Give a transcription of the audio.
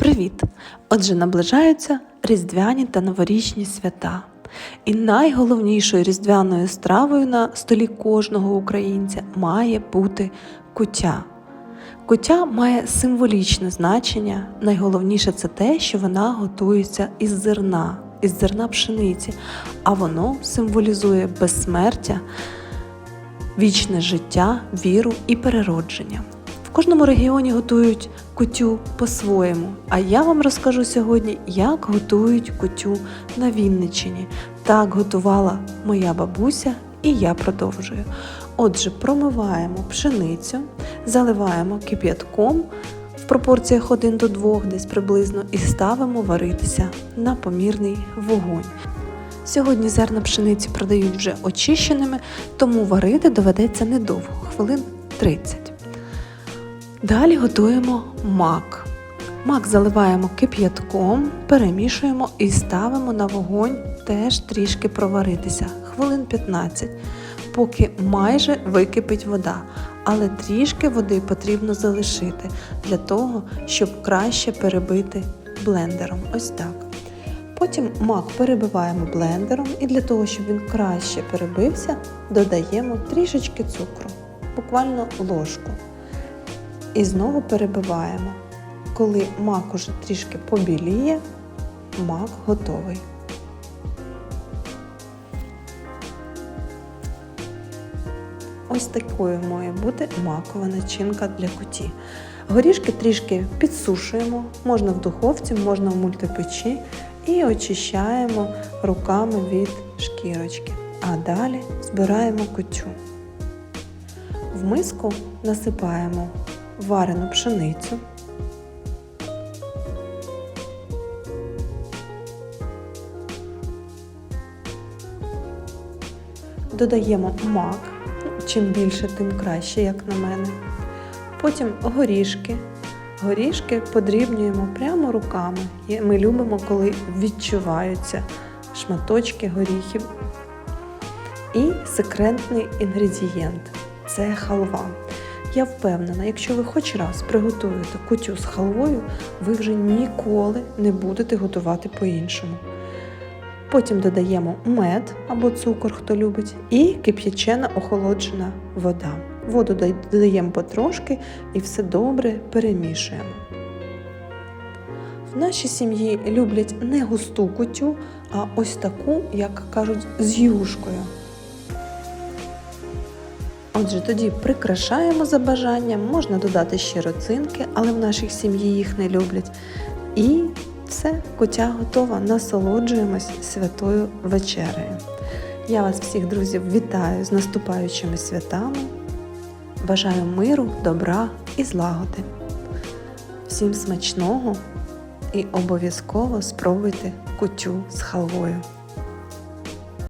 Привіт! Отже, наближаються різдвяні та новорічні свята. І найголовнішою різдвяною стравою на столі кожного українця має бути куття. Куття має символічне значення. Найголовніше це те, що вона готується із зерна, із зерна пшениці, а воно символізує безсмертя, вічне життя, віру і переродження. Кожному регіоні готують кутю по-своєму. А я вам розкажу сьогодні, як готують кутю на Вінниччині. Так готувала моя бабуся, і я продовжую. Отже, промиваємо пшеницю, заливаємо кип'ятком в пропорціях 1 до 2 десь приблизно, і ставимо варитися на помірний вогонь. Сьогодні зерна пшениці продають вже очищеними, тому варити доведеться недовго, хвилин 30. Далі готуємо мак. Мак заливаємо кип'ятком, перемішуємо і ставимо на вогонь теж трішки проваритися, хвилин 15, поки майже википить вода. Але трішки води потрібно залишити для того, щоб краще перебити блендером. Ось так. Потім мак перебиваємо блендером і для того, щоб він краще перебився, додаємо трішечки цукру, буквально ложку. І знову перебиваємо. Коли мак уже трішки побіліє, мак готовий. Ось такою має бути макова начинка для куті. Горішки трішки підсушуємо, можна в духовці, можна в мультипечі і очищаємо руками від шкірочки. А далі збираємо кутю. В миску насипаємо варену пшеницю. Додаємо мак, чим більше, тим краще, як на мене. Потім горішки. Горішки подрібнюємо прямо руками. Ми любимо, коли відчуваються шматочки горіхів. І секретний інгредієнт це халва. Я впевнена, якщо ви хоч раз приготуєте кутю з халвою, ви вже ніколи не будете готувати по-іншому. Потім додаємо мед або цукор, хто любить, і кип'ячена охолоджена вода. Воду додаємо потрошки і все добре перемішуємо. В нашій сім'ї люблять не густу кутю, а ось таку, як кажуть, з юшкою. Отже, тоді прикрашаємо за бажанням, можна додати ще роцинки, але в нашій сім'ї їх не люблять. І все, кутя готова. Насолоджуємось святою вечерею. Я вас всіх, друзів, вітаю з наступаючими святами. Бажаю миру, добра і злагоди. Всім смачного і обов'язково спробуйте кутю з халвою.